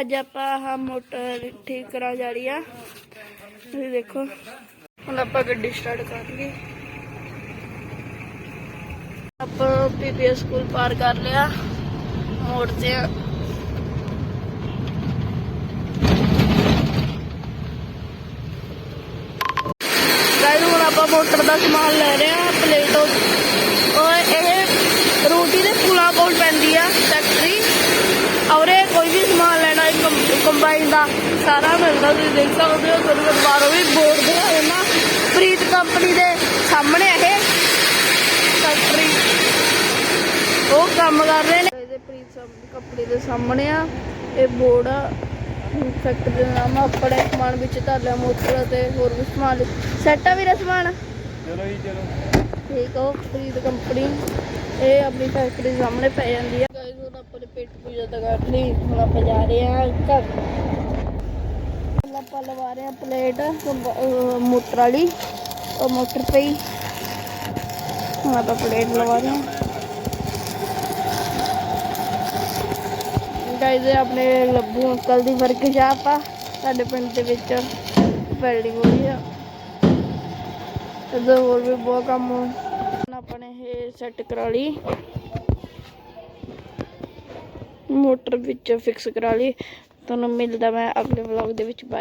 ਅੱਜ ਆਪਾਂ ਆਹ ਮੋਟਰ ਠੀਕ ਕਰਾ ਜਾ ਰਹੀ ਆ। ਤੁਸੀਂ ਦੇਖੋ, ਹੁਣ ਆਪਾਂ ਗੱਡੀ ਸਟਾਰਟ ਕਰ ਲਈ ਆਪਾਂ ਪੀਪੀਐਸ ਸਕੂਲ ਪਾਰ ਕਰ ਲਿਆ, ਮੋੜ ਤੇ। ਗਾਇਸ ਹੁਣ ਆਪਾਂ ਮੋਟਰ ਦਾ ਸਮਾਨ ਲੈ ਰਹੇ ਆ ਪਲੇਟ ਔਰ ਇਹ ਰੋਟੀ ਦੇ ਸਕੂਲਾਂ ਕੋਲ ਪੈਂਦੀ ਆ ਫੈਕਟਰੀ ਔਰ ਇਹ ਕੋਈ ਵੀ ਸਮਾਨ ਲੈਣਾ ਹੈ ਕੰਬਾਈਨ ਦਾ ਸਾਰਾ ਮਿਲਦਾ ਤੁਸੀਂ ਦੇਖ ਸਕਦੇ ਹੋ ਤੁਹਾਨੂੰ ਬਾਹਰੋਂ ਵੀ ਬੋਰਡ ਦੇ ਹੋਏ ਨਾ। ਪ੍ਰੀਤ ਕੰਪਨੀ ਦੇ ਸਾਹਮਣੇ ਇਹ ਫੈਕਟਰੀ ਉਹ ਕੰਮ ਕਰ ਰਹੇ ਨੇ। ਇਹਦੇ ਪ੍ਰੀਤ ਕੰਪਨੀ ਦੇ ਸਾਹਮਣੇ ਆ ਇਹ ਬੋਰਡ ਆ। ਫੈਕਟਰੀ ਦਾ ਨਾਮ ਆ ਆਪਣੇ ਸਮਾਨ ਵਿੱਚ ਧਾਲਿਆ ਮੋਟਰ ਤੇ ਹੋਰ ਵੀ ਸਮਾਨ। ਸੈੱਟ ਆ ਵੀਰੇ ਸਮਾਨ? ਚਲੋ ਜੀ ਚਲੋ। ਠੀਕ ਆ ਉਹ ਪ੍ਰੀਤ ਕੰਪਨੀ ਇਹ ਆਪਣੀ ਫੈਕਟਰੀ ਦੇ ਸਾਹਮਣੇ ਪੈ ਜਾਂਦੀ ਹੁਣ ਨੇ ਪੇਟ ਪੂਜਾ ਤਾਂ ਕਰ ਲਈ, ਹੁਣ ਆਪਾਂ ਜਾ ਰਹੇ ਹਾਂ ਘਰ। ਆਪਾਂ ਲਵਾ ਰਹੇ ਹਾਂ ਪਲੇਟ ਮੋਟਰ ਵਾਲੀ। ਉਹ ਮੋਟਰ ਪਈ ਹੁਣ ਆਪਾਂ ਪਲੇਟ ਲਵਾ ਰਹੇ ਹਾਂ। ਗਾਇਸ ਆਪਣੇ ਲੱਭੂ ਅੰਕਲ ਦੀ ਵਰਕਸ਼ਾਪ ਆ ਸਾਡੇ ਪਿੰਡ ਦੇ ਵਿੱਚ ਬਿਲਡਿੰਗ ਹੋ ਰਹੀ ਆ। ਇੱਧਰ ਹੋਰ ਵੀ ਬਹੁਤ ਕੰਮ ਆਪਣੇ ਆਪਾਂ ਇਹ ਸੈੱਟ ਕਰਾ ਲਈ। ਮੋਟਰ ਵਿੱਚ ਫਿਕਸ ਕਰਾ ਲਈ। ਤੁਹਾਨੂੰ ਮਿਲਦਾ ਮੈਂ ਅਗਲੇ ਵਲੌਗ ਦੇ ਵਿੱਚ। ਬਾਏ